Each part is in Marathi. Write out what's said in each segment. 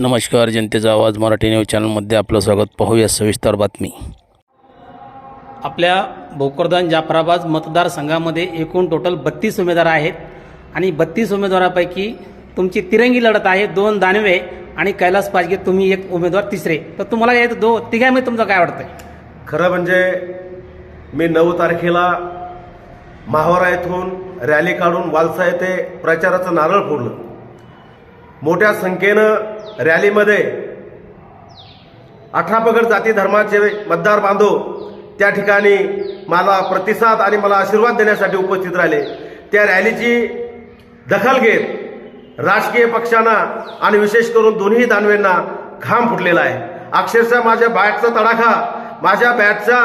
नमस्कार जनतेचा आवाज मराठी न्यूज चॅनलमध्ये आपलं स्वागत. पाहूया सविस्तर बातमी. आपल्या भोकरदान जाफराबाद मतदारसंघामध्ये एकूण टोटल बत्तीस उमेदवार आहेत आणि बत्तीस उमेदवारापैकी तुमची तिरंगी लढत आहे दोन दानवे आणि कैलास पाचगे तुम्ही एक उमेदवार तिसरे. तर तुम्हाला या दो तिघांमध्ये तुमचं काय वाटतंय? खरं म्हणजे मी नऊ तारखेला माहोरा येथून रॅली काढून वालसा येथे प्रचाराचं नारळ फोडलं. मोठ्या संख्येनं रॅलीमध्ये अठरापगड जाती धर्माचे मतदार बांधव त्या ठिकाणी मला प्रतिसाद आणि मला आशीर्वाद देण्यासाठी उपस्थित राहिले. त्या रॅलीची दखल घेत राजकीय पक्षांना आणि विशेष करून दोन्ही दानवेंना घाम फुटलेला आहे. अक्षरशः माझ्या बॅटचा तडाखा माझ्या बॅटचा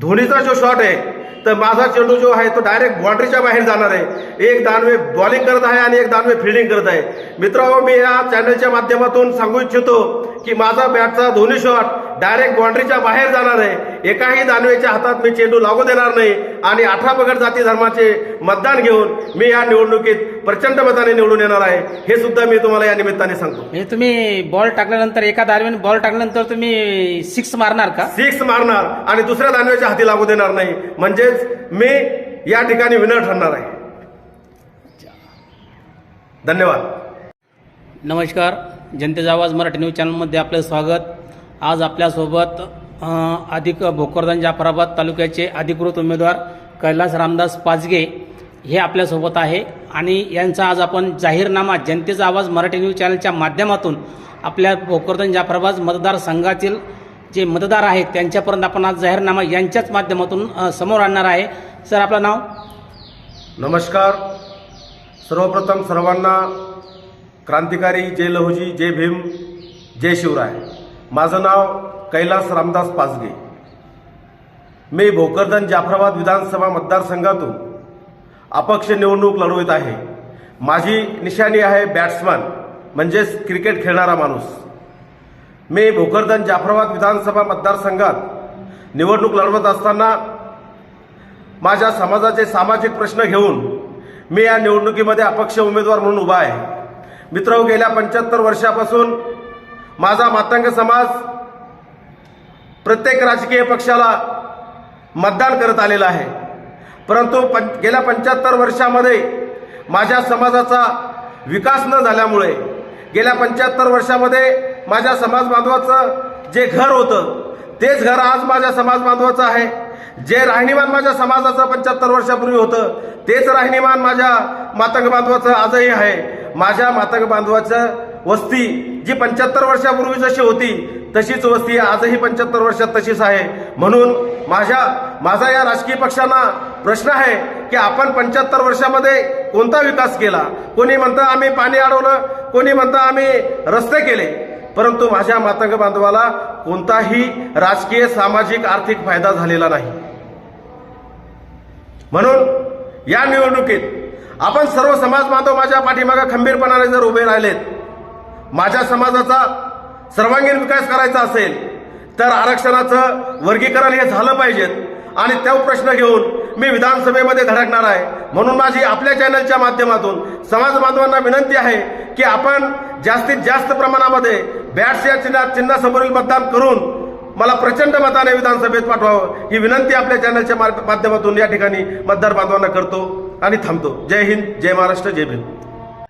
धोनीचा जो शॉट आहे तर माझा चेंडू जो आहे तो डायरेक्ट बाउंड्रीच्या बाहेर जाणार आहे. एक दानवे बॉलिंग करत आहे आणि एक दानवे फिल्डिंग करत आहे. मित्रांनो मी या चॅनलच्या माध्यमातून सांगू इच्छितो की माझा बॅटचा दोन्ही शॉट डायरेक्ट बाउंड्रीच्या बाहेर जाणार आहे. एकाही दानवेच्या हातात मी चेंडू लागू देणार नाही आणि अठरा पगड जाती धर्माचे मतदान घेऊन मी या निवडणुकीत प्रचंड मताने निवडून येणार आहे. हे सुद्धा मी तुम्हाला या निमित्ताने सांगतो. म्हणजे तुम्ही बॉल टाकल्यानंतर एका दानवेने बॉल टाकल्यानंतर तुम्ही सिक्स मारणार का? सिक्स मारणार आणि दुसऱ्या दानवेच्या हाती लागू देणार नाही. म्हणजेच मी या ठिकाणी विनर ठरणार आहे. धन्यवाद. नमस्कार. जनतेचा आवाज मराठी न्यूज चॅनलमध्ये आपलं स्वागत. आज आपल्यासोबत अधिक भोकरदान जाफराबाद तालुक्याचे अधिकृत उमेदवार कैलास रामदास पाचगे हे आपल्यासोबत आहे. आणि यांचा आज आपण जाहीरनामा जनतेचा आवाज मराठी न्यूज चॅनलच्या माध्यमातून आपल्या भोकरदान जाफराबाद मतदारसंघातील जे मतदार आहेत त्यांच्यापर्यंत आपण आज जाहीरनामा यांच्याच माध्यमातून समोर आणणार आहे. सर आपलं नाव? नमस्कार. सर्वप्रथम सर्वांना क्रांतिकारी जय लहुजी जय भीम जय शिवराय. माझं नाव कैलास रामदास पाचगे. मी भोकरदन जाफराबाद विधानसभा मतदारसंघातून अपक्ष निवडणूक लढवत आहे. माझी निशाणी आहे बॅट्समॅन म्हणजेच क्रिकेट खेळणारा माणूस. मी भोकरदन जाफराबाद विधानसभा मतदारसंघात निवडणूक लढवत असताना माझ्या समाजाचे सामाजिक प्रश्न घेऊन मी या निवडणुकीमध्ये अपक्ष उमेदवार म्हणून उभा आहे. मित्र गेल्या पंच्याहत्तर वर्षापासून माझा मातंग समाज प्रत्येक राजकीय पक्षाला मतदान करत आलेला आहे. परंतु पं गेल्या पंच्याहत्तर वर्षामध्ये माझ्या समाजाचा विकास न झाल्यामुळे गेल्या पंच्याहत्तर वर्षामध्ये माझ्या समाज बांधवाचं जे घर होतं तेच घर आज माझ्या समाज बांधवाचं आहे. जे राहणीमान माझ्या समाजाचं पंच्याहत्तर वर्षापूर्वी होतं तेच राहणीमान माझ्या मातंग बांधवाचं आजही आहे. माझ्या मातंग बांधवाचं वस्ती जी पंच्याहत्तर वर्षापूर्वी जशी होती तशीच वस्ती आजही पंच्याहत्तर वर्षात तशीच आहे. म्हणून माझ्या माझा या राजकीय पक्षांना प्रश्न आहे की आपण पंच्याहत्तर वर्षामध्ये कोणता विकास केला? कोणी म्हणतं आम्ही पाणी अडवलं कोणी म्हणतं आम्ही रस्ते केले. परंतु माझ्या मातंग बांधवाला कोणताही राजकीय सामाजिक आर्थिक फायदा झालेला नाही. म्हणून या निवडणुकीत आपण सर्व समाज बांधव माझ्या पाठीमागे खंबीरपणाने जर उभे राहिलेत माझ्या समाजाचा सर्वांगीण विकास करायचा असेल तर आरक्षणाचं वर्गीकरण हे झालं पाहिजेत. आणि तो प्रश्न घेऊन मी विधानसभेमध्ये धडकणार आहे. म्हणून माझी आपल्या चॅनलच्या माध्यमातून समाज बांधवांना विनंती आहे की आपण जास्तीत जास्त प्रमाणामध्ये बॅट्स या चिन्हा चिन्हासमोरील मतदान करून मला प्रचंड मताने विधानसभेत पाठवावं ही विनंती आपल्या चॅनलच्या माध्यमातून या ठिकाणी मतदार बांधवांना करतो आणि थांबतो. जय हिंद जय महाराष्ट्र जय भीम.